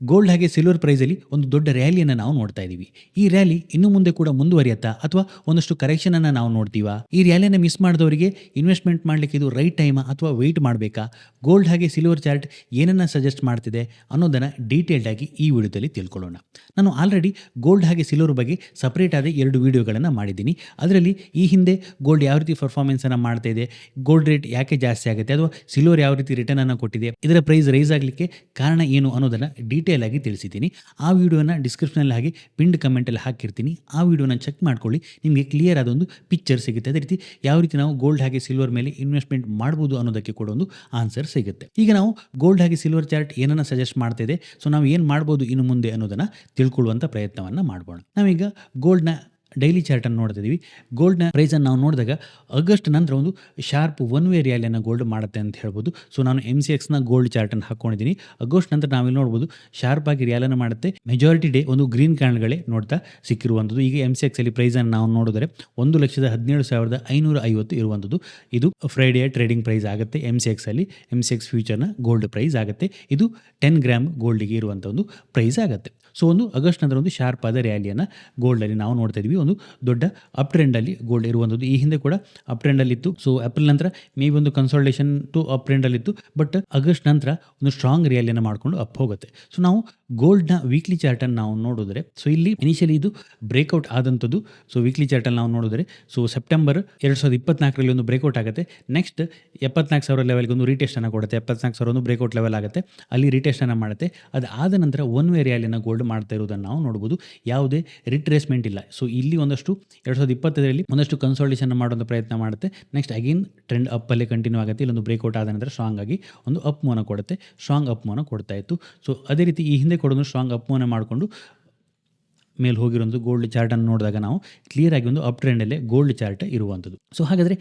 Gold ಹಾಗೆ silver ಪ್ರೈಸಲ್ಲಿ ಒಂದು ದೊಡ್ಡ ರ್ಯಾಲಿಯನ್ನು ನಾವು ನೋಡ್ತಾ ಇದ್ದೀವಿ ಈ ರ್ಯಾಲಿ ಇನ್ನು ಮುಂದೆ ಕೂಡ ಮುಂದುವರಿಯತ್ತಾ ಅಥವಾ ಒಂದಷ್ಟು ಕರೆಕ್ಷನ್ ಅನ್ನ ನಾವು ನೋಡ್ತೀವ? ಈ ರ್ಯಾಲಿಯನ್ನು ಮಿಸ್ ಮಾಡಿದವರಿಗೆ ಇನ್ವೆಸ್ಟ್ಮೆಂಟ್ ಮಾಡಲಿಕ್ಕೆ ಇದು ರೈಟ್ ಟೈಮಾ ಅಥವಾ ವೆಯ್ಟ್ ಮಾಡಬೇಕಾ? ಗೋಲ್ಡ್ ಹಾಗೆ ಸಿಲ್ವರ್ ಚಾರ್ಟ್ ಏನನ್ನ ಸಜೆಸ್ಟ್ ಮಾಡ್ತಿದೆ ಅನ್ನೋದನ್ನು ಡೀಟೇಲ್ಡ್ ಆಗಿ ಈ ವಿಡಿಯೋದಲ್ಲಿ ತಿಳ್ಕೊಳ್ಳೋಣ. ನಾನು ಆಲ್ರೆಡಿ ಗೋಲ್ಡ್ ಹಾಗೆ ಸಿಲ್ವರ್ ಬಗ್ಗೆ ಸಪ್ರೇಟ್ ಆದ ಎರಡು ವಿಡಿಯೋಗಳನ್ನು ಮಾಡಿದ್ದೀನಿ. ಅದರಲ್ಲಿ ಈ ಹಿಂದೆ ಗೋಲ್ಡ್ ಯಾವ ರೀತಿ ಪರ್ಫಾರ್ಮೆನ್ಸನ್ನು ಮಾಡ್ತಾ ಇದೆ ಗೋಲ್ಡ್ ರೇಟ್ ಯಾಕೆ ಜಾಸ್ತಿ ಆಗುತ್ತೆ, ಅಥವಾ ಸಿಲ್ವರ್ ಯಾವ ರೀತಿ ರಿಟರ್ನ್ ಅನ್ನು ಕೊಟ್ಟಿದೆ, ಇದರ ಪ್ರೈಸ್ ರೈಸ್ ಆಗಲಿಕ್ಕೆ ಕಾರಣ ಏನು ಅನ್ನೋದನ್ನು ಡೀಟೇಲ್ ಆಗಿ ತಿಳಿಸಿದ್ದೀನಿ. ಆ ವಿಡಿಯೋನ ಡಿಸ್ಕ್ರಿಪ್ಷನಲ್ಲಿ ಹಾಗೆ ಪಿಂಡ್ ಕಮೆಂಟಲ್ಲಿ ಹಾಕಿರ್ತೀನಿ. ಆ ವಿಡಿಯೋನ ಚೆಕ್ ಮಾಡ್ಕೊಳ್ಳಿ. ನಿಮಗೆ ಕ್ಲಿಯರ್ ಆದ ಒಂದು ಪಿಕ್ಚರ್ ಸಿಗುತ್ತೆ. ಅದೇ ರೀತಿ ಯಾವ ರೀತಿ ನಾವು ಗೋಲ್ಡ್ ಹಾಗೆ ಸಿಲ್ವರ್ ಮೇಲೆ ಇನ್ವೆಸ್ಟ್ಮೆಂಟ್ ಮಾಡ್ಬೋದು ಅನ್ನೋದಕ್ಕೆ ಕೂಡ ಒಂದು ಆನ್ಸರ್ ಸಿಗುತ್ತೆ. ಈಗ ನಾವು ಗೋಲ್ಡ್ ಹಾಗೆ ಸಿಲ್ವರ್ ಚಾರ್ಟ್ ಏನನ್ನ ಸಜೆಸ್ಟ್ ಮಾಡ್ತಾ ಇದೆ. ಸೊ ನಾವು ಏನು ಮಾಡ್ಬೋದು ಇನ್ನು ಮುಂದೆ ಅನ್ನೋದನ್ನು ತಿಳ್ಕೊಳ್ಳುವಂಥ ಪ್ರಯತ್ನವನ್ನು ಮಾಡೋಣ ನಾವೀಗ ಗೋಲ್ಡ್ನ ಡೈಲಿ ಚಾರ್ಟನ್ನು ನೋಡ್ತಾ ಇದ್ದೀವಿ ಗೋಲ್ಡ್ನ ಪ್ರೈಸನ್ನು ನಾವು ನೋಡಿದಾಗ ಆಗಸ್ಟ್ ನಂತರ ಒಂದು ಶಾರ್ಪ್ ಒನ್ ವೇ ರ್ಯಾಲಿಯನ್ನು ಗೋಲ್ಡ್ ಮಾಡುತ್ತೆ ಅಂತ ಹೇಳ್ಬೋದು. ಸೊ ನಾನು ಎಂ ಸಿ ಎಕ್ಸ್ನ ಗೋಲ್ಡ್ ಚಾರ್ಟನ್ನು ಹಾಕ್ಕೊಂಡಿದ್ದೀನಿ ಆಗಸ್ಟ್ ನಂತರ ನಾವಿಲ್ಲಿ ನೋಡ್ಬೋದು ಶಾರ್ಪ್ ಆಗಿ ರ್ಯಾಲಿಯನ್ನು ಮಾಡುತ್ತೆ. ಮೆಜಾರಿಟಿ ಡೇ ಒಂದು ಗ್ರೀನ್ ಕ್ಯಾಂಡ್ಗಳೇ ನೋಡ್ತಾ ಸಿಕ್ಕಿರುವಂಥದ್ದು. ಈಗ ಎಂ ಸಿ ಎಕ್ಸಲ್ಲಿ ಪ್ರೈಸನ್ನು ನಾವು ನೋಡಿದರೆ ಒಂದು ಲಕ್ಷದ ಹದಿನೇಳು ಸಾವಿರದ ಐನೂರ ಐವತ್ತು ಇರುವಂಥದ್ದು. ಇದು ಫ್ರೈಡೇ ಟ್ರೇಡಿಂಗ್ ಪ್ರೈಸ್ ಆಗುತ್ತೆ. ಎಂ ಸಿ ಎಕ್ಸಲ್ಲಿ ಎಂ ಸಿ ಎಕ್ಸ್ ಫ್ಯೂಚರ್ನ ಗೋಲ್ಡ್ ಪ್ರೈಸ್ ಆಗುತ್ತೆ. ಇದು ಟೆನ್ ಗ್ರಾಮ್ ಗೋಲ್ಡಿಗೆ ಇರುವಂಥ ಒಂದು ಪ್ರೈಸ್ ಆಗುತ್ತೆ. ಸೊ ಒಂದು ಆಗಸ್ಟ್ ನಂತರ ಒಂದು ಶಾರ್ಪ್ ಆದ ರ್ಯಾಲಿಯನ್ನು ಗೋಲ್ಡಲ್ಲಿ ನಾವು ನೋಡ್ತಾ ಇದ್ವಿ. ಒಂದು ದೊಡ್ಡ ಅಪ್ ಟ್ರೆಂಡಲ್ಲಿ ಗೋಲ್ಡ್ ಇರುವಂಥದ್ದು. ಈ ಹಿಂದೆ ಕೂಡ ಅಪ್ ಟ್ರೆಂಡಲ್ಲಿತ್ತು ಸೊ ಏಪ್ರಿಲ್ ನಂತರ ಮೇ ಬಿ ಒಂದು ಕನ್ಸಲ್ಟೇಷನ್ ಟು ಅಪ್ ಟ್ರೆಂಡಲ್ಲಿತ್ತು ಬಟ್ ಆಗಸ್ಟ್ ನಂತರ ಒಂದು ಸ್ಟ್ರಾಂಗ್ ರ್ಯಾಲಿಯನ್ನು ಮಾಡಿಕೊಂಡು ಅಪ್ ಹೋಗುತ್ತೆ. ಸೊ ನಾವು ಗೋಲ್ಡ್ನ ವೀಕ್ಲಿ ಚಾರ್ಟನ್ನು ನಾವು ನೋಡಿದ್ರೆ ಸೊ ಇಲ್ಲಿ ಇನಿಷಿಯಲಿ ಇದು ಬ್ರೇಕ್ಔಟ್ ಆದಂಥದ್ದು. ಸೊ ವೀಕ್ಲಿ ಚಾರ್ಟಲ್ಲಿ ನಾವು ನೋಡಿದ್ರೆ ಸೊ ಸೆಪ್ಟೆಂಬರ್ ಎರಡು ಸಾವಿರದ ಇಪ್ಪತ್ನಾಲ್ಕರಲ್ಲಿ ಒಂದು ಬ್ರೇಕ್ಔಟ್ ಆಗುತ್ತೆ. ನೆಕ್ಸ್ಟ್ ಎಪ್ಪತ್ನಾಲ್ಕು ಸಾವಿರ ಲೆವೆಲ್ಗೆ ಒಂದು ರೀಟೆಸ್ಟನ್ನು ಕೊಡುತ್ತೆ. ಎಪ್ಪತ್ನಾಲ್ಕು ಸಾವಿರ ಒಂದು ಬ್ರೇಕ್ಔಟ್ ಲೆವೆಲ್ ಆಗುತ್ತೆ. ಅಲ್ಲಿ ರೀಟೆಸ್ಟನ್ನು ಮಾಡುತ್ತೆ. ಅದಾದ ನಂತರ ಒನ್ ವೇ ರ್ಯಾಲಿಯನ್ನು ಗೋಲ್ಡ್ ಮಾಡ್ತಾ ಇರುವುದನ್ನು ನಾವು ನೋಡ್ಬೋದು. ಯಾವುದೇ ರಿಟ್ರೇಸ್ಮೆಂಟ್ ಇಲ್ಲ. ಸೊ ಇಲ್ಲಿ ಒಂದಷ್ಟು, ಎರಡು ಸಾವಿರದ ಇಪ್ಪತ್ತರಲ್ಲಿ ಒಂದಷ್ಟು ಕನ್ಸಲ್ಟೇಷನ್ ಮಾಡುವಂಥ ಪ್ರಯತ್ನ ಮಾಡುತ್ತೆ. ನೆಕ್ಸ್ಟ್ ಅಗೇನ್ ಟ್ರೆಂಡ್ ಅಪ್ಪಲ್ಲೇ ಕಂಟಿನ್ಯೂ ಆಗುತ್ತೆ. ಇಲ್ಲೊಂದು ಬ್ರೇಕ್ಔಟ್ ಆದ ನಂತರ ಸ್ಟ್ರಾಂಗ್ ಆಗಿ ಒಂದು ಅಪ್ ಮೋನ ಕೊಡುತ್ತೆ. ಸ್ಟ್ರಾಂಗ್ ಅಪ್ ಮೋನ ಕೊಡ್ತಾ ಇತ್ತು. ಸೊ ಅದೇ ರೀತಿ ಈ ಹಿಂದೆ ಕೊಡೋದು ಸ್ಟ್ರಾಂಗ್ ಅಪ್ ಮಾಡಿಕೊಂಡು ಮೇಲೆ ಹೋಗಿರೋದು ಗೋಲ್ಡ್ ಚಾರ್ಟನ್ನು ನೋಡಿದಾಗ ನಾವು ಕ್ಲಿಯರ್ ಆಗಿ ಒಂದು ಅಪ್ ಟ್ರೆಂಡಲ್ಲೇ ಗೋಲ್ಡ್ ಚಾರ್ಟ್ ಇರುವಂಥದ್ದು. ಸೊ ಹಾಗಾದರೆ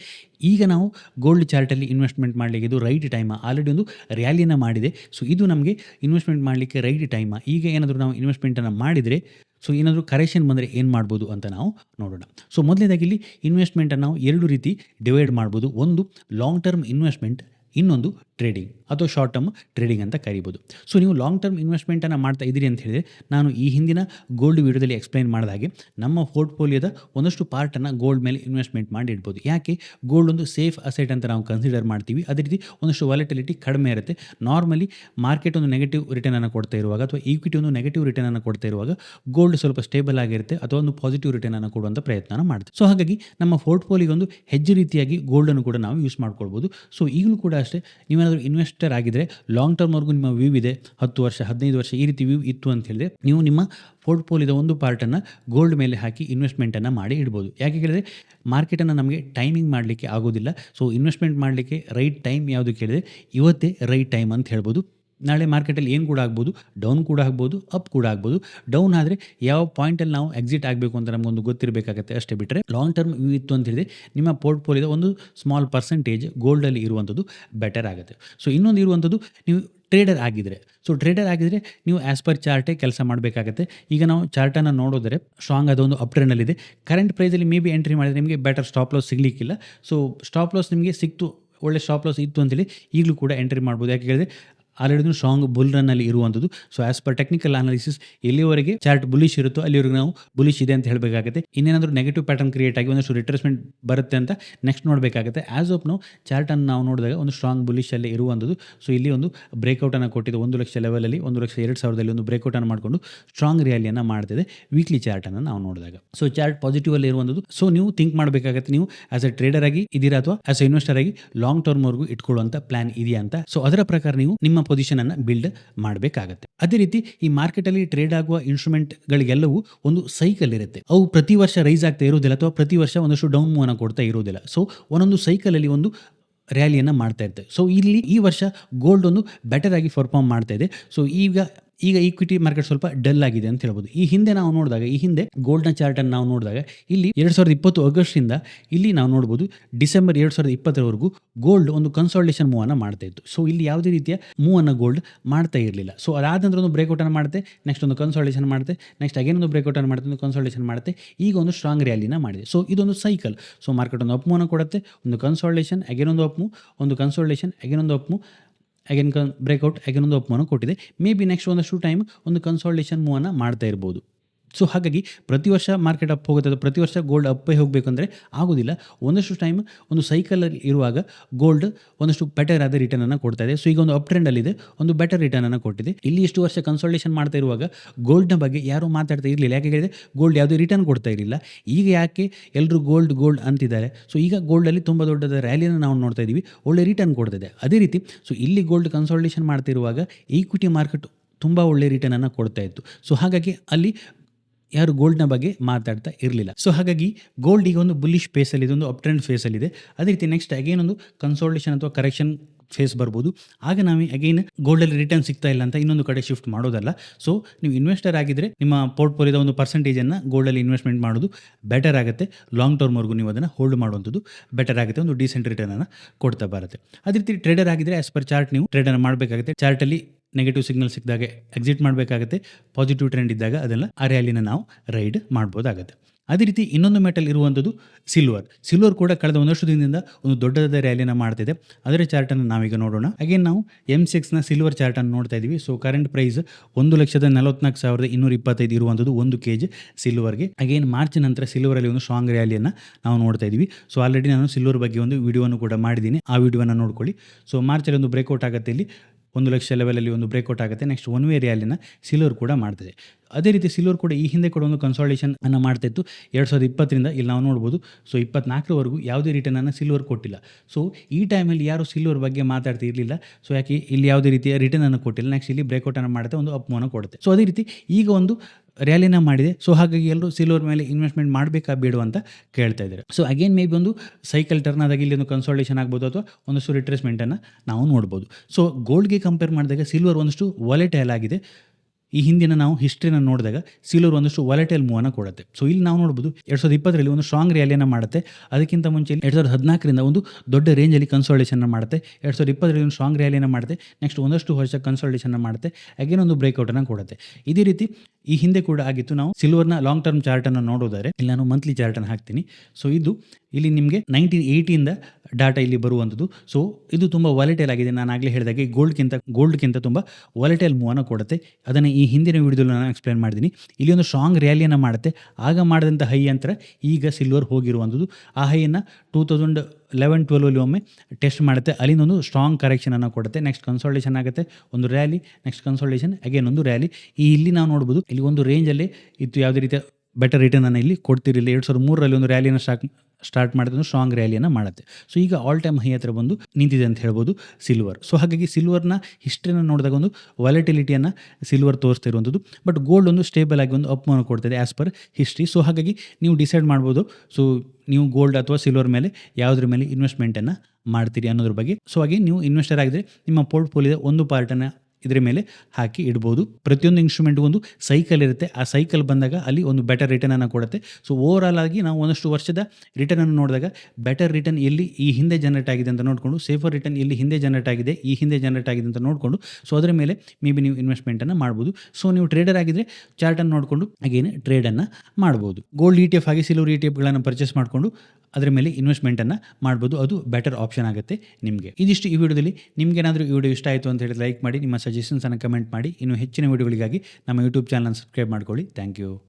ಈಗ ನಾವು ಗೋಲ್ಡ್ ಚಾರ್ಟಲ್ಲಿ ಇನ್ವೆಸ್ಟ್ಮೆಂಟ್ ಮಾಡಲಿಕ್ಕೆ ಇದು ರೈಟ್ ಟೈಮ ಆಲ್ರೆಡಿ ಒಂದು ರ್ಯಾಲಿಯನ್ನು ಮಾಡಿದೆ. ಸೊ ಇದು ನಮಗೆ ಇನ್ವೆಸ್ಟ್ಮೆಂಟ್ ಮಾಡಲಿಕ್ಕೆ ರೈಟ್ ಟೈಮ ಈಗ ಏನಾದರೂ ನಾವು ಇನ್ವೆಸ್ಟ್ಮೆಂಟನ್ನು ಮಾಡಿದರೆ ಸೊ ಏನಾದರೂ ಕರೆಕ್ಷನ್ ಬಂದರೆ ಏನು ಮಾಡ್ಬೋದು ಅಂತ ನಾವು ನೋಡೋಣ. ಸೊ ಮೊದಲನೇದಾಗಿ ಇಲ್ಲಿ ಇನ್ವೆಸ್ಟ್ಮೆಂಟನ್ನು ನಾವು ಎರಡು ರೀತಿ ಡಿವೈಡ್ ಮಾಡ್ಬೋದು. ಒಂದು ಲಾಂಗ್ ಟರ್ಮ್ ಇನ್ವೆಸ್ಟ್ಮೆಂಟ್ ಇನ್ನೊಂದು ಟ್ರೇಡಿಂಗ್ ಅಥವಾ ಶಾರ್ಟ್ ಟರ್ಮ್ ಟ್ರೇಡಿಂಗ್ ಅಂತ ಕರಿಬೋದು. ಸೊ ನೀವು ಲಾಂಗ್ ಟರ್ಮ್ ಇನ್ವೆಸ್ಟ್ಮೆಂಟನ್ನು ಮಾಡ್ತಾ ಇದ್ದೀರಿ ಅಂತ ಹೇಳಿದರೆ, ನಾನು ಈ ಹಿಂದಿನ ಗೋಲ್ಡ್ ವೀಡಿಯೋದಲ್ಲಿ ಎಕ್ಸ್ಪ್ಲೈನ್ ಮಾಡಿದ ಹಾಗೆ, ನಮ್ಮ ಪೋರ್ಟ್ಫೋಲಿಯೋದ ಒಂದಷ್ಟು ಪಾರ್ಟನ್ನು ಗೋಲ್ಡ್ ಮೇಲೆ ಇನ್ವೆಸ್ಟ್ಮೆಂಟ್ ಮಾಡಿ ಇಡ್ಬೋದು. ಯಾಕೆ? ಗೋಲ್ಡ್ ಒಂದು ಸೇಫ್ ಅಸೆಟ್ ಅಂತ ನಾವು ಕನ್ಸಿಡರ್ ಮಾಡ್ತೀವಿ. ಅದೇ ರೀತಿ ಒಂದಷ್ಟು ವಾಲಿಟಿಲಿಟಿ ಕಡಿಮೆ ಇರುತ್ತೆ. ನಾರ್ಮಲಿ ಮಾರ್ಕೆಟ್ ಒಂದು ನೆಗೆಟಿವ್ ರಿಟರ್ನನ್ನು ಕೊಡ್ತಾ ಇರುವಾಗ ಅಥವಾ ಈಕ್ವಿಟಿ ಒಂದು ನೆಗೆಟಿವ್ ರಿಟರ್ನನ್ನು ಕೊಡ್ತಾ ಇರುವಾಗ ಗೋಲ್ಡ್ ಸ್ವಲ್ಪ ಸ್ಟೇಬಲ್ ಆಗಿರುತ್ತೆ ಅಥವಾ ಒಂದು ಪಾಸಿಟಿವ್ ರಿಟರ್ನನ್ನು ಕೊಡುವಂಥ ಪ್ರಯತ್ನ ಮಾಡುತ್ತೆ ಸೊ ಹಾಗಾಗಿ ನಮ್ಮ ಪೋರ್ಟ್ಫೋಲಿಗೆ ಒಂದು ಹೆಜ್ಜೆ ರೀತಿಯಾಗಿ ಗೋಲ್ಡನ್ನು ಕೂಡ ನಾವು ಯೂಸ್ ಮಾಡ್ಕೊಳ್ಬೋದು. ಸೊ ಈಗಲೂ ಕೂಡ ಅಷ್ಟೇ ನೀವೇನಾದರೂ ಇನ್ವೆಸ್ಟರ್ ಆಗಿದ್ದರೆ ಲಾಂಗ್ ಟರ್ಮ್ವರೆಗೂ ನಿಮ್ಮ ವ್ಯೂ ಇದೆ, ಹತ್ತು ವರ್ಷ, ಹದಿನೈದು ವರ್ಷ ಈ ರೀತಿ ವ್ಯೂ ಇತ್ತು ಅಂತ ಹೇಳಿದ್ರೆ, ನೀವು ನಿಮ್ಮ ಪೋರ್ಟ್ಫೋಲಿಯೋದ ಒಂದು ಪಾರ್ಟನ್ನು ಗೋಲ್ಡ್ ಮೇಲೆ ಹಾಕಿ ಇನ್ವೆಸ್ಟ್ಮೆಂಟನ್ನು ಮಾಡಿ ಇಡ್ಬೋದು. ಯಾಕೆ ಕೇಳಿದ್ರೆ ಮಾರ್ಕೆಟನ್ನು ನಮಗೆ ಟೈಮಿಂಗ್ ಮಾಡಲಿಕ್ಕೆ ಆಗೋದಿಲ್ಲ. ಸೊ ಇನ್ವೆಸ್ಟ್ಮೆಂಟ್ ಮಾಡಲಿಕ್ಕೆ ರೈಟ್ ಟೈಮ್ ಯಾವುದು ಕೇಳಿದ್ರೆ, ಇವತ್ತೇ ರೈಟ್ ಟೈಮ್ ಅಂತ ಹೇಳ್ಬೋದು. ನಾಳೆ ಮಾರ್ಕೆಟಲ್ಲಿ ಏನು ಕೂಡ ಆಗ್ಬೋದು, ಡೌನ್ ಕೂಡ ಆಗ್ಬೋದು, ಅಪ್ ಕೂಡ ಆಗ್ಬೋದು. ಡೌನ್ ಆದರೆ ಯಾವ ಪಾಯಿಂಟಲ್ಲಿ ನಾವು ಎಕ್ಸಿಟ್ ಆಗಬೇಕು ಅಂತ ನಮಗೊಂದು ಗೊತ್ತಿರಬೇಕಾಗತ್ತೆ ಅಷ್ಟೇ ಬಿಟ್ಟರೆ ಲಾಂಗ್ ಟರ್ಮ್ ಇತ್ತು ಅಂತ ಹೇಳಿದ್ರೆ ನಿಮ್ಮ ಪೋರ್ಟ್ಫೋಲಿಯೋದ ಒಂದು ಸ್ಮಾಲ್ ಪರ್ಸೆಂಟೇಜ್ ಗೋಲ್ಡಲ್ಲಿ ಇರುವಂಥದ್ದು ಬೆಟರ್ ಆಗುತ್ತೆ. ಸೊ ಇನ್ನೊಂದು ಇರುವಂಥದ್ದು ನೀವು ಟ್ರೇಡರ್ ಆಗಿದ್ರೆ. ಸೊ ಟ್ರೇಡರ್ ಆಗಿದ್ರೆ ನೀವು ಆ್ಯಸ್ ಪರ್ ಚಾರ್ಟೇ ಕೆಲಸ ಮಾಡಬೇಕಾಗತ್ತೆ. ಈಗ ನಾವು ಚಾರ್ಟನ್ನು ನೋಡಿದ್ರೆ ಸ್ಟ್ರಾಂಗ್ ಅದೊಂದು ಅಪ್ ಟ್ರೆಂಡಲ್ಲಿದೆ ಕರೆಂಟ್ ಪ್ರೈಸಲ್ಲಿ ಮೇ ಬಿ ಎಂಟ್ರಿ ಮಾಡಿದರೆ ನಿಮಗೆ ಬೆಟರ್ ಸ್ಟಾಪ್ ಲಾಸ್ ಸಿಗಲಿಕ್ಕಿಲ್ಲ. ಸೊ ಸ್ಟಾಪ್ ಲಾಸ್ ನಿಮಗೆ ಸಿಕ್ತು, ಒಳ್ಳೆ ಸ್ಟಾಪ್ ಲಾಸ್ ಇತ್ತು ಅಂತೇಳಿ ಈಗಲೂ ಕೂಡ ಎಂಟ್ರಿ ಮಾಡ್ಬೋದು. ಯಾಕೆ ಹೇಳಿದ್ರೆ ಆಲ್ರೆಡಿ ಸ್ಟ್ರಾಂಗ್ ಬುಲ್ ರನ್ ಅಲ್ಲಿ ಇರುವಂಥದ್ದು so as per technical analysis ಎಲ್ಲಿವರೆಗೆ ಚಾರ್ಟ್ ಬುಲಿಶ್ ಇರುತ್ತೋ ಅಲ್ಲಿವರೆಗೆ ನಾವು ಬುಲಿಶ್ ಇದೆ ಅಂತ ಹೇಳಬೇಕಾಗುತ್ತೆ. ಇನ್ನೇನಾದರೂ ನೆಗೆಟಿವ್ ಪ್ಯಾಟರ್ನ್ ಕ್ರಿಯೇಟ್ ಆಗಿ ಒಂದಷ್ಟು ರಿಟ್ರೆಸ್ಮೆಂಟ್ ಬರುತ್ತೆ ಅಂತ ನೆಕ್ಸ್ಟ್ ನೋಡಬೇಕಾಗುತ್ತೆ. ಆಸ್ ಆಫ್ ನಾವು ಚಾರ್ಟನ್ನು ನಾವು ನೋಡಿದಾಗ ಒಂದು ಸ್ಟ್ರಾಂಗ್ ಬುಲಿಶಲ್ಲಿ ಇರುವಂಥದ್ದು ಸೊ ಇಲ್ಲಿ ಒಂದು ಬ್ರೇಕ್ಔಟನ್ನು ಕೊಟ್ಟಿದ್ದು ಒಂದು ಲಕ್ಷ ಲೆವೆಲಲ್ಲಿ ಒಂದು ಲಕ್ಷ ಎರಡು ಸಾವಿರದಲ್ಲಿ ಒಂದು ಬ್ರೇಕ್ಔಟನ್ನು ಮಾಡಿಕೊಂಡು ಸ್ಟ್ರಾಂಗ್ ರ್ಯಾಲಿಯನ್ನು ಮಾಡ್ತಿದೆ. ವೀಕ್ಲಿ ಚಾರ್ಟನ್ನು ನಾವು ನೋಡಿದಾಗ. ಸೊ ಚಾರ್ಟ್ ಪಾಸಿಟಿವ್ ಅಲ್ಲಿ ಇರುವಂಥದ್ದು ಸೊ ನೀವು ಥಿಂಕ್ ಮಾಡಬೇಕಾಗುತ್ತೆ. ನೀವು ಆಸ್ ಎ ಟ್ರೇಡರ್ ಆಗಿ ಇದೀರಾ ಅಥವಾ ಆಸ್ ಎ ಇನ್ವೆಸ್ಟರ್ ಆಗಿ ಲಾಂಗ್ ಟರ್ಮ್ವರೆಗೂ ಇಟ್ಕೊಳ್ಳುವಂಥ ಪ್ಲಾನ್ ಇದೆಯಾ ಅಂತ. ಸೊ ಅದರ ಪ್ರಕಾರ ನೀವು ನಿಮ್ಮ ಪೊಸಿಷನ್ ಅನ್ನು ಬಿಲ್ಡ್ ಮಾಡಬೇಕಾಗತ್ತೆ. ಅದೇ ರೀತಿ ಈ ಮಾರ್ಕೆಟಲ್ಲಿ ಟ್ರೇಡ್ ಆಗುವ ಇನ್ಸ್ಟ್ರೂಮೆಂಟ್ಗಳಿಗೆಲ್ಲವೂ ಒಂದು ಸೈಕಲ್ ಇರುತ್ತೆ. ಅವು ಪ್ರತಿ ವರ್ಷ ರೈಸ್ ಆಗ್ತಾ ಇರೋದಿಲ್ಲ ಅಥವಾ ಪ್ರತಿ ವರ್ಷ ಒಂದಷ್ಟು ಡೌನ್ ಮೂವನ್ನ ಕೊಡ್ತಾ ಇರೋದಿಲ್ಲ ಸೊ ಒಂದೊಂದು ಸೈಕಲಲ್ಲಿ ಒಂದು ರ್ಯಾಲಿಯನ್ನು ಮಾಡ್ತಾ ಇರ್ತದೆ ಸೊ ಇಲ್ಲಿ ಈ ವರ್ಷ ಗೋಲ್ಡ್ ಒಂದು ಬೆಟರ್ ಆಗಿ ಪರ್ಫಾರ್ಮ್ ಮಾಡ್ತಾ ಇದೆ. ಸೊ ಈಗ ಈಗ ಈಕ್ವಿಟಿ ಮಾರ್ಕೆಟ್ ಸ್ವಲ್ಪ ಡಲ್ ಆಗಿದೆ ಅಂತ ಹೇಳ್ಬೋದು. ಈ ಹಿಂದೆ ನಾವು ನೋಡಿದಾಗ, ಈ ಹಿಂದೆ ಗೋಲ್ಡ್ನ ಚಾರ್ಟನ್ನು ನಾವು ನೋಡಿದಾಗ, ಇಲ್ಲಿ ಎರಡು ಸಾವಿರದ ಇಪ್ಪತ್ತು ಆಗಸ್ಟಿಂದ ಇಲ್ಲಿ ನಾವು ನೋಡ್ಬೋದು, ಡಿಸೆಂಬರ್ ಎರಡು ಸಾವಿರದ ಇಪ್ಪತ್ತರವರೆಗೂ ಗೋಲ್ಡ್ ಒಂದು ಕನ್ಸಾಲ್ಟೇಷನ್ ಮೂವನ್ನ ಮಾಡ್ತಾ ಇತ್ತು. ಸೊ ಇಲ್ಲಿ ಯಾವುದೇ ರೀತಿಯ ಮೂವನ್ನು ಗೋಲ್ಡ್ ಮಾಡ್ತಾ ಇರಲಿಲ್ಲ. ಸೊ ಅದಾದ ನಂತರ ಒಂದು ಬ್ರೇಕ್ಔಟನ್ನು ಮಾಡುತ್ತೆ ನೆಕ್ಸ್ಟ್ ಒಂದು ಕನ್ಸಾಲ್ಟೇಷನ್ ಮಾಡುತ್ತೆ ನೆಕ್ಸ್ಟ್ ಅಗೇನ್ ಒಂದು ಬ್ರೇಕ್ಔಟನ್ನು ಮಾಡುತ್ತೆ, ಒಂದು ಕನ್ಸಾಲ್ಟೇಷನ್ ಮಾಡುತ್ತೆ, ಈಗ ಒಂದು ಸ್ಟ್ರಾಂಗ್ ರ್ಯಾಲಿನ ಮಾಡಿದೆ. ಸೊ ಇದೊಂದು ಸೈಕಲ್ ಸೊ ಮಾರ್ಕೆಟ್ ಒಂದು ಅಪ್ ಮೂವನ್ನ ಕೊಡುತ್ತೆ, ಒಂದು ಕನ್ಸಾಲ್ಟೇಷನ್ ಅಗೇನ್ ಒಂದು ಅಪ್ ಮೂವ್ ಒಂದು ಕನ್ಸಾಲ್ಟೇಷನ್ ಅಗೇನ್ ಒಂದು ಅಪ್ ಅಗೇನ್ ಬ್ರೇಕ್ಔಟ್ ಅಗೇನ್ ಒಂದು ಅಪ್ ಕೊಟ್ಟಿದೆ. ಮೇ ಬಿ ನೆಕ್ಸ್ಟ್ ಒಂದಷ್ಟು ಟೈಮ್ ಒಂದು ಕನ್ಸಾಲ್ಟೇಷನ್ ಮೂವನ್ನು ಮಾಡ್ತಾ ಇರ್ಬೋದು. ಸೊ ಹಾಗಾಗಿ ಪ್ರತಿ ವರ್ಷ ಮಾರ್ಕೆಟ್ ಅಪ್ ಹೋಗುತ್ತೆ ಅದು ಪ್ರತಿ ವರ್ಷ ಗೋಲ್ಡ್ ಅಪ್ಪೇ ಹೋಗಬೇಕು ಅಂದರೆ ಆಗೋದಿಲ್ಲ. ಒಂದಷ್ಟು ಟೈಮ್ ಒಂದು ಸೈಕಲಲ್ಲಿ ಇರುವಾಗ ಗೋಲ್ಡ್ ಒಂದಷ್ಟು ಬೆಟರ್ ಆದ ರಿಟರ್ನನ್ನು ಕೊಡ್ತಾ ಇದೆ. ಸೊ ಈಗ ಒಂದು ಅಪ್ ಟ್ರೆಂಡಲ್ಲಿದೆ ಒಂದು ಬೆಟರ್ ರಿಟರ್ನನ್ನು ಕೊಟ್ಟಿದೆ. ಇಲ್ಲಿ ಇಷ್ಟು ವರ್ಷ ಕನ್ಸಲ್ಟೇಷನ್ ಮಾಡ್ತಾ ಇರುವಾಗ ಗೋಲ್ಡ್ನ ಬಗ್ಗೆ ಯಾರೂ ಮಾತಾಡ್ತಾ ಇರಲಿಲ್ಲ. ಯಾಕೆ ಹೇಳಿದರೆ ಗೋಲ್ಡ್ ಯಾವುದೇ ರಿಟರ್ನ್ ಕೊಡ್ತಾ ಇರಲಿಲ್ಲ. ಈಗ ಯಾಕೆ ಎಲ್ಲರೂ ಗೋಲ್ಡ್ ಗೋಲ್ಡ್ ಅಂತಿದ್ದಾರೆ? ಸೊ ಈಗ ಗೋಲ್ಡಲ್ಲಿ ತುಂಬ ದೊಡ್ಡದ ರ್ಯಾಲಿಯನ್ನು ನಾವು ನೋಡ್ತಾ ಇದ್ದೀವಿ ಒಳ್ಳೆ ರಿಟರ್ನ್ ಕೊಡ್ತಿದೆ. ಅದೇ ರೀತಿ ಸೊ ಇಲ್ಲಿ ಗೋಲ್ಡ್ ಕನ್ಸಲ್ಟೇಷನ್ ಮಾಡ್ತಿರುವಾಗ ಈಕ್ವಿಟಿ ಮಾರ್ಕೆಟ್ ತುಂಬ ಒಳ್ಳೆ ರಿಟರ್ನನ್ನು ಕೊಡ್ತಾ ಇತ್ತು. ಸೊ ಹಾಗಾಗಿ ಅಲ್ಲಿ ಯಾರು ಗೋಲ್ಡ್ನ ಬಗ್ಗೆ ಮಾತಾಡ್ತಾ ಇರಲಿಲ್ಲ. ಸೊ ಹಾಗಾಗಿ ಗೋಲ್ಡ್ ಈಗ ಒಂದು ಬುಲ್ಲಿಶ್ ಫೇಸಲ್ಲಿ ಇದೊಂದು ಅಪ್ ಟ್ರೆಂಡ್ ಫೇಸಲ್ಲಿದೆ ಅದೇ ರೀತಿ ನೆಕ್ಸ್ಟ್ ಅಗೇನ್ ಒಂದು ಕನ್ಸಲ್ಟೇಷನ್ ಅಥವಾ ಕರೆಕ್ಷನ್ ಫೇಸ್ ಬರ್ಬೋದು. ಆಗ ನಾವು ಅಗೈನ್ ಗೋಲ್ಡಲ್ಲಿ ರಿಟರ್ನ್ ಸಿಗ್ತಾ ಇಲ್ಲ ಅಂತ ಇನ್ನೊಂದು ಕಡೆ ಶಿಫ್ಟ್ ಮಾಡೋದಲ್ಲ. ಸೊ ನೀವು ಇನ್ವೆಸ್ಟರ್ ಆಗಿದ್ದರೆ ನಿಮ್ಮ ಪೋರ್ಟ್ಫೋಲಿಯೋದ ಒಂದು ಪರ್ಸೆಂಟೇಜನ್ನು ಗೋಲ್ಡಲ್ಲಿ ಇನ್ವೆಸ್ಟ್ಮೆಂಟ್ ಮಾಡೋದು ಬೆಟರ್ ಆಗುತ್ತೆ. ಲಾಂಗ್ ಟರ್ಮ್ವರೆಗೂ ನೀವು ಅದನ್ನು ಹೋಲ್ಡ್ ಮಾಡುವಂಥದ್ದು ಬೆಟರ್ ಆಗುತ್ತೆ, ಒಂದು ಡೀಸೆಂಟ್ ರಿಟರ್ನನ್ನು ಕೊಡ್ತಾ ಬರುತ್ತೆ. ಅದೇ ರೀತಿ ಟ್ರೇಡರ್ ಆಗಿದ್ದರೆ ಆಸ್ ಪರ್ ಚಾರ್ಟ್ ನೀವು ಟ್ರೇಡರ್ ಮಾಡಬೇಕಾಗುತ್ತೆ. ಚಾರ್ಟಲ್ಲಿ ನೆಗೆಟಿವ್ ಸಿಗ್ನಲ್ ಸಿಕ್ಕಿದಾಗ ಎಕ್ಸಿಟ್ ಮಾಡಬೇಕಾಗುತ್ತೆ ಪಾಸಿಟಿವ್ ಟ್ರೆಂಡ್ ಇದ್ದಾಗ ಅದೆಲ್ಲ ಆ ರ್ಯಾಲಿನ ನಾವು ರೈಡ್ ಮಾಡ್ಬೋದಾಗತ್ತೆ. ಅದೇ ರೀತಿ ಇನ್ನೊಂದು ಮೆಟಲ್ ಇರುವಂಥದ್ದು ಸಿಲ್ವರ್ ಸಿಲ್ವರ್ ಕೂಡ ಕಳೆದ ಒಂದಷ್ಟು ದಿನದಿಂದ ಒಂದು ದೊಡ್ಡದಾದ ರ್ಯಾಲಿನ ಮಾಡ್ತಿದೆ. ಅದರ ಚಾರ್ಟನ್ನು ನಾವೀಗ ನೋಡೋಣ. ಅಗೇನ್ ನಾವು ಎಂ ಸಿಕ್ಸ್ನ ಸಿಲ್ವರ್ ಚಾರ್ಟನ್ನು ನೋಡ್ತಾ ಇದ್ದೀವಿ. ಸೊ ಕರೆಂಟ್ ಪ್ರೈಸ್ ಒಂದು ಲಕ್ಷದ ನಲವತ್ನಾಲ್ಕು ಸಾವಿರದ ಇನ್ನೂರ ಇಪ್ಪತ್ತೈದು ಇರುವಂಥದ್ದು ಒಂದು ಕೆ ಜಿ ಸಿಲ್ವರ್ಗೆ ಅಗೇನ್ ಮಾರ್ಚ್ ನಂತರ ಸಿಲ್ವರಲ್ಲಿ ಒಂದು ಸ್ಟ್ರಾಂಗ್ ರ್ಯಾಲಿಯನ್ನು ನಾವು ನೋಡ್ತಾ ಇದ್ದೀವಿ. ಸೊ ಆಲ್ರೆಡಿ ನಾನು ಸಿಲ್ವರ್ ಬಗ್ಗೆ ಒಂದು ವಿಡಿಯೋವನ್ನು ಕೂಡ ಮಾಡಿದ್ದೀನಿ. ಆ ವಿಡಿಯೋನ ನೋಡ್ಕೊಳ್ಳಿ. ಸೊ ಮಾರ್ಚಲ್ಲಿ ಒಂದು ಬ್ರೇಕ್ಔಟ್ ಆಗುತ್ತೆ ಇಲ್ಲಿ. ಒಂದು ಲಕ್ಷ ಲೆವೆಲಲ್ಲಿ ಒಂದು ಬ್ರೇಕ್ಔಟ್ ಆಗುತ್ತೆ. ನೆಕ್ಸ್ಟ್ ಒನ್ ವೇ ರ್ಯಾಲಿನ ಸಿಲ್ವರ್ ಕೂಡ ಮಾಡ್ತಿದೆ. ಅದೇ ರೀತಿ ಸಿಲ್ವರ್ ಕೂಡ ಈ ಹಿಂದೆ ಕೂಡ ಒಂದು ಕನ್ಸಾಲ್ಟೇಷನ್ ಅನ್ನು ಮಾಡ್ತಾ ಇತ್ತು. ಎರಡು ಸಾವಿರದ ಇಪ್ಪತ್ತರಿಂದ ಇಲ್ಲಿ ನಾವು ನೋಡ್ಬೋದು. ಸೊ ಇಪ್ಪತ್ನಾಲ್ಕರವರೆಗೂ ಯಾವುದೇ ರಿಟರ್ನನ್ನು ಸಿಲ್ವರ್ ಕೊಟ್ಟಿಲ್ಲ. ಸೊ ಈ ಟೈಮಲ್ಲಿ ಯಾರು ಸಿಲ್ವರ್ ಬಗ್ಗೆ ಮಾತಾಡ್ತಾ ಇರಲಿಲ್ಲ. ಸೊ ಯಾಕೆ ಇಲ್ಲಿ ಯಾವುದೇ ರೀತಿಯ ರಿಟರ್ನನ್ನು ಕೊಟ್ಟಿಲ್ಲ. ನೆಕ್ಸ್ಟ್ ಇಲ್ಲಿ ಬ್ರೇಕ್ಔಟನ್ನು ಮಾಡುತ್ತೆ ಒಂದು ಅಪ್ಮೋನ ಕೊಡುತ್ತೆ. ಸೊ ಅದೇ ರೀತಿ ಈಗ ಒಂದು ರ್ಯಾಲಿನ ಮಾಡಿದೆ. ಸೊ ಹಾಗಾಗಿ ಎಲ್ಲರೂ ಸಿಲ್ವರ್ ಮೇಲೆ ಇನ್ವೆಸ್ಟ್ಮೆಂಟ್ ಮಾಡಬೇಕಾ ಬೇಡು ಅಂತ ಕೇಳ್ತಾ ಇದ್ದಾರೆ. ಸೊ ಅಗೇನ್ ಮೇ ಬಿ ಒಂದು ಸೈಕಲ್ ಟರ್ನ್ ಆದಾಗ ಇಲ್ಲಿ ಒಂದು ಕನ್ಸಲ್ಟೇಷನ್ ಆಗ್ಬೋದು ಅಥವಾ ಒಂದಷ್ಟು ರಿಟ್ರೇಸ್ಮೆಂಟನ್ನು ನಾವು ನೋಡ್ಬೋದು. ಸೊ ಗೋಲ್ಡ್ಗೆ ಕಂಪೇರ್ ಮಾಡಿದಾಗ ಸಿಲ್ವರ್ ಒಂದಷ್ಟು ವಾಲೆಟೈಲ್ ಆಗಿದೆ. ಈ ಹಿಂದಿನ ನಾವು ಹಿಸ್ಟ್ರಿನ ನೋಡಿದಾಗ ಸಿಲ್ವರ್ ಒಂದಷ್ಟು ವಾಲೆಟೈಲ್ ಮೂವನ್ನು ಕೊಡುತ್ತೆ. ಸೊ ಇಲ್ಲಿ ನಾವು ನೋಡ್ಬೋದು ಎರಡು ಸಾವಿರದ ಇಪ್ಪತ್ತರಲ್ಲಿ ಒಂದು ಸ್ಟ್ರಾಂಗ್ ರ್ಯಾಲಿಯನ್ನು ಮಾಡುತ್ತೆ. ಅದಕ್ಕಿಂತ ಮುಂಚೆ ಎರಡು ಸಾವಿರದ ಹದಿನಾಲ್ಕರಿಂದ ಒಂದು ದೊಡ್ಡ ರೇಂಜಲ್ಲಿ ಕನ್ಸಲ್ಟೇಷನ್ ಮಾಡುತ್ತೆ. ಎರಡು ಸಾವಿರದ ಇಪ್ಪತ್ತರಲ್ಲಿ ಒಂದು ಸ್ಟ್ರಾಂಗ್ ರ್ಯಾಲಿಯನ್ನು ಮಾಡುತ್ತೆ. ನೆಕ್ಸ್ಟ್ ಒಂದಷ್ಟು ವರ್ಷ ಕನ್ಸಲ್ಟೇಷನ್ ಮಾಡುತ್ತೆ. ಅಗೇನ್ ಒಂದು ಬ್ರೇಕ್ಔಟನ್ನು ಕೊಡುತ್ತೆ. ಇದೇ ರೀತಿ ಈ ಹಿಂದೆ ಕೂಡ ಆಗಿತ್ತು. ನಾವು ಸಿಲ್ವರ್ನ ಲಾಂಗ್ ಟರ್ಮ್ ಚಾರ್ಟನ್ನು ನೋಡೋದಾದ್ರೆ ಇಲ್ಲಿ ನಾನು ಮಂತ್ಲಿ ಚಾರ್ಟನ್ನು ಹಾಕ್ತೀನಿ. ಸೊ ಇದು ಇಲ್ಲಿ ನಿಮಗೆ ನೈನ್ಟೀನ್ ಏಯ್ಟಿಯಿಂದ ಡಾಟಾ ಇಲ್ಲಿ ಬರುವಂಥದ್ದು. ಸೊ ಇದು ತುಂಬ ವಾಲೆಟೈಲ್ ಆಗಿದೆ. ನಾನು ಆಗಲೇ ಹೇಳಿದಾಗೆ ಗೋಲ್ಡ್ಗಿಂತ ಗೋಲ್ಡ್ಗಿಂತ ತುಂಬ ವಾಲೆಟೈಲ್ ಮೂವನ್ನು ಕೊಡುತ್ತೆ. ಅದನ್ನು ಈ ಹಿಂದಿನ ವಿಡಿಯೋದಲ್ಲಿ ನಾನು ಎಕ್ಸ್ಪ್ಲೇನ್ ಮಾಡಿದ್ದೀನಿ ಇಲ್ಲಿ ಒಂದು ಸ್ಟ್ರಾಂಗ್ ರ್ಯಾಲಿಯನ್ನು ಮಾಡುತ್ತೆ. ಆಗ ಮಾಡಿದಂಥ ಹೈ ಅಂತರ ಈಗ ಸಿಲ್ವರ್ ಹೋಗಿರುವಂಥದ್ದು. ಆ ಹೈಯನ್ನು ಟೂ ತೌಸಂಡ್ ಲೆವೆನ್ ಟ್ವೆಲ್ವಲ್ಲಿ ಒಮ್ಮೆ ಟೆಸ್ಟ್ ಮಾಡುತ್ತೆ. ಅಲ್ಲಿಂದ ಒಂದು ಸ್ಟ್ರಾಂಗ್ ಕರೆಕ್ಷನನ್ನು ಕೊಡುತ್ತೆ. ನೆಕ್ಸ್ಟ್ ಕನ್ಸಲ್ಟೇಷನ್ ಆಗುತ್ತೆ. ಒಂದು ರ್ಯಾಲಿ ನೆಕ್ಸ್ಟ್ ಕನ್ಸಲ್ಟೇಷನ್ ಅಗೇನ್ ಒಂದು ರ್ಯಾಲಿ ಈ ಇಲ್ಲಿ ನಾವು ನೋಡ್ಬೋದು, ಇಲ್ಲಿ ಒಂದು ರೇಂಜಲ್ಲಿ ಇತ್ತು ಯಾವುದೇ ರೀತಿಯ ಬೆಟರ್ ರಿಟರ್ನನ್ನು ಇಲ್ಲಿ ಕೊಡ್ತಿರಲಿಲ್ಲ. ಎರಡು ಸಾವಿರದ ಮೂರರಲ್ಲಿ ಒಂದು ರ್ಯಾಲಿಯನ್ನು ಸ್ಟಾರ್ಟ್ ಸ್ಟಾರ್ಟ್ ಮಾಡಿದ್ರು ಸ್ಟ್ರಾಂಗ್ ರ್ಯಾಲಿಯನ್ನು ಮಾಡುತ್ತೆ. ಸೊ ಈಗ ಆಲ್ ಟೈಮ್ ಹೈ ಹತ್ರ ಬಂದು ನಿಂತಿದೆ ಅಂತ ಹೇಳ್ಬೋದು ಸಿಲ್ವರ್ ಸೊ ಹಾಗಾಗಿ ಸಿಲ್ವರ್ನ ಹಿಸ್ಟ್ರಿನ ನೋಡಿದಾಗ ಒಂದು ವಾಲಿಟಿಲಿಟಿಯನ್ನು ಸಿಲ್ವರ್ ತೋರಿಸ್ತಾ ಇರುವಂಥದ್ದು. ಬಟ್ ಗೋಲ್ಡ್ ಒಂದು ಸ್ಟೇಬಲ್ ಆಗಿ ಒಂದು ಅಪ್ಮಾನ ಕೊಡ್ತಿದೆ ಆ್ಯಸ್ ಪರ್ ಹಿಸ್ಟ್ರಿ ಸೊ ಹಾಗಾಗಿ ನೀವು ಡಿಸೈಡ್ ಮಾಡ್ಬೋದು. ಸೊ ನೀವು ಗೋಲ್ಡ್ ಅಥವಾ ಸಿಲ್ವರ್ ಮೇಲೆ ಯಾವುದ್ರ ಮೇಲೆ ಇನ್ವೆಸ್ಟ್ಮೆಂಟನ್ನು ಮಾಡ್ತೀರಿ ಅನ್ನೋದ್ರ ಬಗ್ಗೆ. ಸೊ ಹಾಗೆ ನೀವು ಇನ್ವೆಸ್ಟರ್ ಆಗಿದ್ರೆ ನಿಮ್ಮ ಪೋರ್ಟ್ಫೋಲಿಯೋ ಒಂದು ಪಾರ್ಟನ್ನು ಇದ್ರ ಮೇಲೆ ಹಾಕಿ ಇಡ್ಬೋದು. ಪ್ರತಿಯೊಂದು ಇನ್ಸ್ಟ್ರೂಮೆಂಟ್ ಒಂದು ಸೈಕಲ್ ಇರುತ್ತೆ. ಆ ಸೈಕಲ್ ಬಂದಾಗ ಅಲ್ಲಿ ಒಂದು ಬೆಟರ್ ರಿಟರ್ನನ್ನು ಕೊಡುತ್ತೆ. ಸೊ ಓವರ್ ಆಲ್ ಆಗಿ ನಾವು ಒಂದಷ್ಟು ವರ್ಷದ ರಿಟರ್ನನ್ನು ನೋಡಿದಾಗ ಬೆಟರ್ ರಿಟರ್ನ್ ಎಲ್ಲಿ ಈ ಹಿಂದೆ ಜನರೇಟ್ ಆಗಿದೆ ಅಂತ ನೋಡಿಕೊಂಡು ಸೇಫರ್ ರಿಟರ್ನ್ ಎಲ್ಲಿ ಹಿಂದೆ ಜನರೇಟ್ ಆಗಿದೆ, ಈ ಹಿಂದೆ ಜನರೇಟ್ ಆಗಿದೆ ಅಂತ ನೋಡಿಕೊಂಡು ಸೊ ಅದರ ಮೇಲೆ ಮೇ ಬಿ ನೀವು ಇನ್ವೆಸ್ಟ್ಮೆಂಟನ್ನು ಮಾಡ್ಬೋದು. ಸೊ ನೀವು ಟ್ರೇಡರ್ ಆಗಿದ್ದರೆ ಚಾರ್ಟನ್ನು ನೋಡಿಕೊಂಡು ಅಗೇನ್ ಟ್ರೇಡನ್ನು ಮಾಡ್ಬೋದು. ಗೋಲ್ಡ್ ಇ ಟಿ ಎಫ್ ಆಗಿ ಸಿಲ್ವರ್ ಇ ಟಿ ಎಫ್ಗಳನ್ನು ಪರ್ಚೇಸ್ ಮಾಡಿಕೊಂಡು ಅದರ ಮೇಲೆ ಇನ್ವೆಸ್ಟ್ಮೆಂಟನ್ನು ಮಾಡ್ಬೋದು. ಅದು ಬೆಟರ್ ಆಪ್ಷನ್ ಆಗುತ್ತೆ ನಿಮಗೆ. ಇದಿಷ್ಟು ಈ ವಿಡಿಯೋದಲ್ಲಿ. ನಿಮಗೇನಾದರೂ ಈ ವಿಡಿಯೋ ಇಷ್ಟ ಆಯಿತು ಅಂತ ಹೇಳಿ ಲೈಕ್ ಮಾಡಿ, ನಿಮ್ಮ ಸಜೆಷನ್ಸನ್ನು ಕಮೆಂಟ್ ಮಾಡಿ. ಇನ್ನು ಹೆಚ್ಚಿನ ವಿಡಿಯೋಗಳಿಗಾಗಿ ನಮ್ಮ ಯೂಟ್ಯೂಬ್ ಚಾನಲ್ ಸಬ್ಸ್ಕ್ರೈಬ್ ಮಾಡ್ಕೊಳ್ಳಿ. Thank you